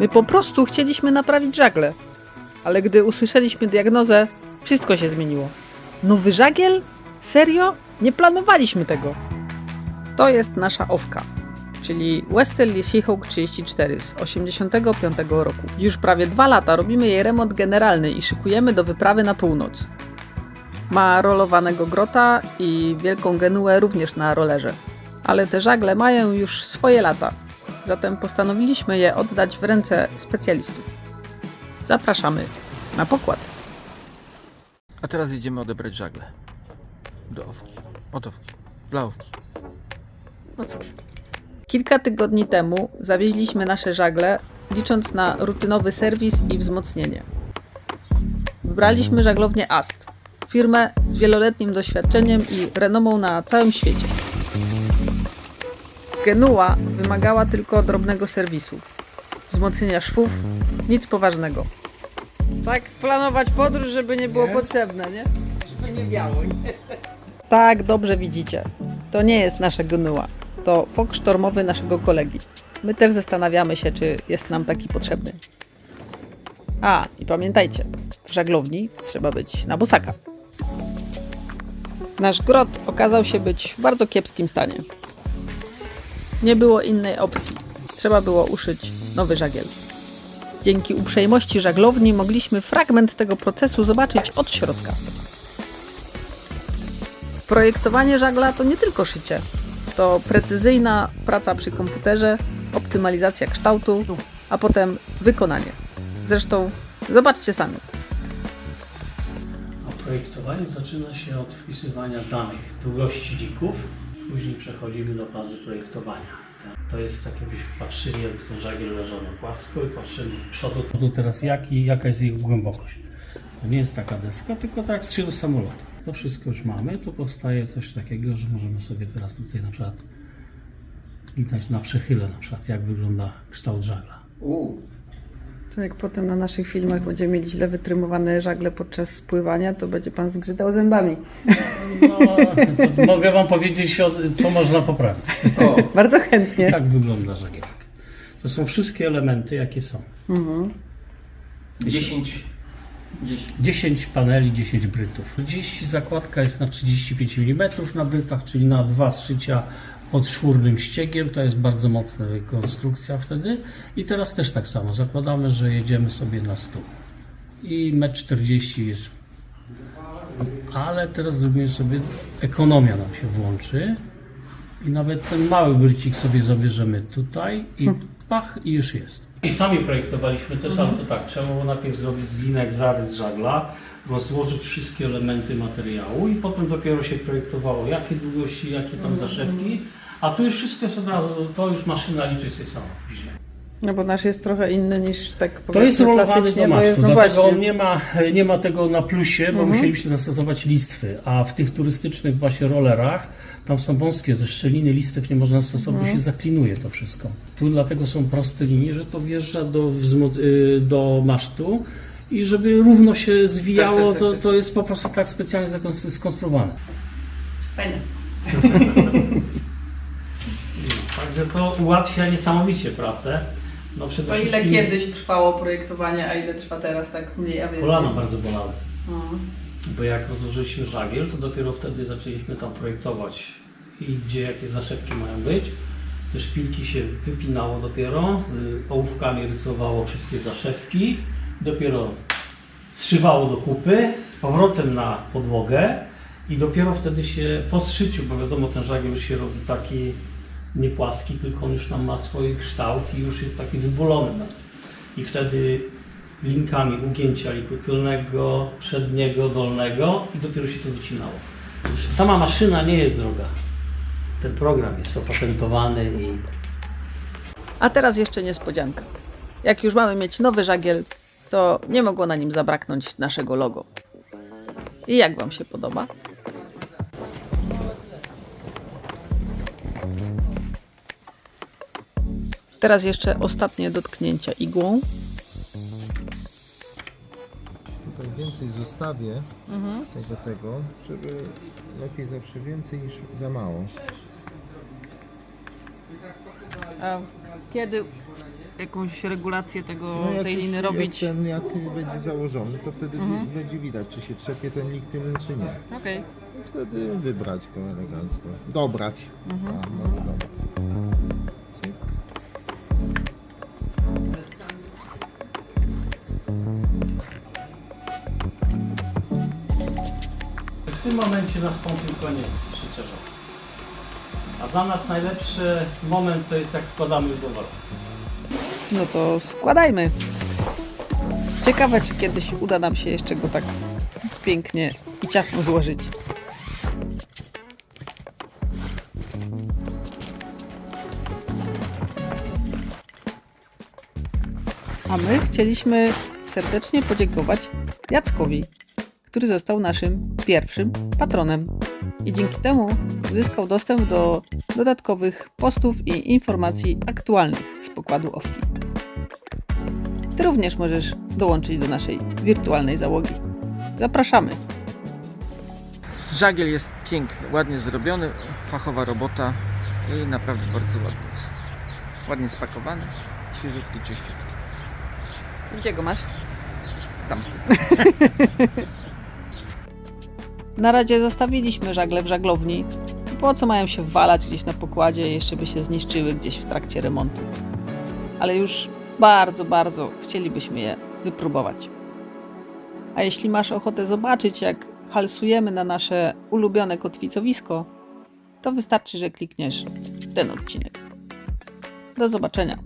My po prostu chcieliśmy naprawić żagle. Ale gdy usłyszeliśmy diagnozę, wszystko się zmieniło. Nowy żagiel? Serio? Nie planowaliśmy tego. To jest nasza owka, czyli Westerly Seahawk 34 z 85 roku. Już prawie dwa lata robimy jej remont generalny i szykujemy do wyprawy na północ. Ma rolowanego grota i wielką genuę również na rolerze. Ale te żagle mają już swoje lata, zatem postanowiliśmy je oddać w ręce specjalistów. Zapraszamy na pokład. A teraz jedziemy odebrać żagle. Do owki. Od owki. Dla owki. No cóż. Kilka tygodni temu zawieźliśmy nasze żagle, licząc na rutynowy serwis i wzmocnienie. Wybraliśmy żaglownię AST, firmę z wieloletnim doświadczeniem i renomą na całym świecie. Genua wymagała tylko drobnego serwisu, wzmocnienia szwów, nic poważnego. Tak planować podróż, żeby nie było potrzebne, nie? Żeby nie biało, nie? Tak, dobrze widzicie. To nie jest nasza Genua. To fok sztormowy naszego kolegi. My też zastanawiamy się, czy jest nam taki potrzebny. A, i pamiętajcie, w żaglowni trzeba być na bosaka. Nasz grot okazał się być w bardzo kiepskim stanie. Nie było innej opcji. Trzeba było uszyć nowy żagiel. Dzięki uprzejmości żaglowni mogliśmy fragment tego procesu zobaczyć od środka. Projektowanie żagla to nie tylko szycie. To precyzyjna praca przy komputerze, optymalizacja kształtu, a potem wykonanie. Zresztą zobaczcie sami. A projektowanie zaczyna się od wpisywania danych, długości lików, później przechodzimy do fazy projektowania. To jest tak jakbyśmy patrzyli, jakby ten żagiel leżał na płasko i patrzymy do przodu. To teraz jaki, jaka jest jego głębokość. To nie jest taka deska, tylko tak jak skrzydło samolotu. To wszystko już mamy, tu powstaje coś takiego, że możemy sobie teraz tutaj na przykład widać na przechyle na przykład jak wygląda kształt żagla. To jak potem na naszych filmach będziemy mieli źle wytrymowane żagle podczas spływania, to będzie pan zgrzytał zębami. No, mogę Wam powiedzieć, o- co można poprawić. Bardzo chętnie. Tak wygląda żagielek. To są wszystkie elementy, jakie są. 10. 10. 10 paneli, 10 brytów. Dziś zakładka jest na 35 mm na brytach, czyli na dwa zszycia pod czwórnym ściegiem. To jest bardzo mocna konstrukcja wtedy. I teraz też tak samo. Zakładamy, że jedziemy sobie na stół. I 1,40 m jest. Ale teraz zrobimy sobie, ekonomia nam się włączy. I nawet ten mały brycik sobie zabierzemy tutaj i pach i już jest. I sami projektowaliśmy też, ale to tak, trzeba było najpierw zrobić z linek zarys żagla, rozłożyć wszystkie elementy materiału i potem dopiero się projektowało, jakie długości, jakie tam zaszewki, a tu już wszystko jest od razu, to już maszyna liczy sobie sama później. No bo nasz jest trochę inny niż tak To jest rolowany do masztu, no dlatego on nie ma, nie ma tego na plusie, bo musieliśmy zastosować listwy, a w tych turystycznych właśnie rollerach tam są wąskie te szczeliny, listw nie można stosować, bo się zaklinuje to wszystko. Tu dlatego są proste linie, że to wjeżdża do, y, do masztu i żeby równo się zwijało, to, to jest po prostu tak specjalnie skonstruowane. Fajne. Także to ułatwia niesamowicie pracę. No przede To ile wszystkim kiedyś trwało projektowanie, a ile trwa teraz, tak mniej, a więcej? kolana bardzo bolały. No. Bo jak rozłożyliśmy żagiel, to dopiero wtedy zaczęliśmy tam projektować i gdzie jakie zaszewki mają być. Te szpilki się wypinało dopiero, y, ołówkami rysowało wszystkie zaszewki, dopiero zszywało do kupy, z powrotem na podłogę i dopiero wtedy się po zszyciu, bo wiadomo ten żagiel już się robi taki nie płaski, tylko on już tam ma swój kształt i już jest taki wybolony. nawet. I wtedy linkami ugięcia liku tylnego, przedniego, dolnego i dopiero się to wycinało. Sama maszyna nie jest droga. Ten program jest opatentowany i A teraz jeszcze niespodzianka. Jak już mamy mieć nowy żagiel, to nie mogło na nim zabraknąć naszego logo. I jak Wam się podoba? Teraz jeszcze ostatnie dotknięcia igłą. Tutaj więcej zostawię tego, tego, żeby lepiej zawsze więcej niż za mało. A kiedy, jakąś regulację tego, No jak tej już- liny jak robić. ten jak będzie założony, to wtedy Mhm. będzie widać, czy się trzepie ten lik tylny, czy nie. Okej. I wtedy wybrać go elegancko. Dobrać. Mhm. A, no, dobra. W tym momencie nastąpił koniec szycia A dla nas najlepszy moment to jest jak składamy już do. No to składajmy. Ciekawe, czy kiedyś uda nam się jeszcze go tak pięknie i ciasno złożyć. A my chcieliśmy serdecznie podziękować Jackowi, który został naszym pierwszym patronem. I dzięki temu uzyskał dostęp do dodatkowych postów i informacji aktualnych z pokładu Owki. Ty również możesz dołączyć do naszej wirtualnej załogi. Zapraszamy! Żagiel jest piękny, ładnie zrobiony, fachowa robota i naprawdę bardzo ładny jest. Ładnie spakowany, świeżutki, czyściutki. Gdzie go masz? Tam. Na razie zostawiliśmy żagle w żaglowni. Po co mają się walać gdzieś na pokładzie, jeszcze by się zniszczyły gdzieś w trakcie remontu. Ale już bardzo, bardzo chcielibyśmy je wypróbować. A jeśli masz ochotę zobaczyć, jak halsujemy na nasze ulubione kotwicowisko, to wystarczy, że klikniesz w ten odcinek. Do zobaczenia.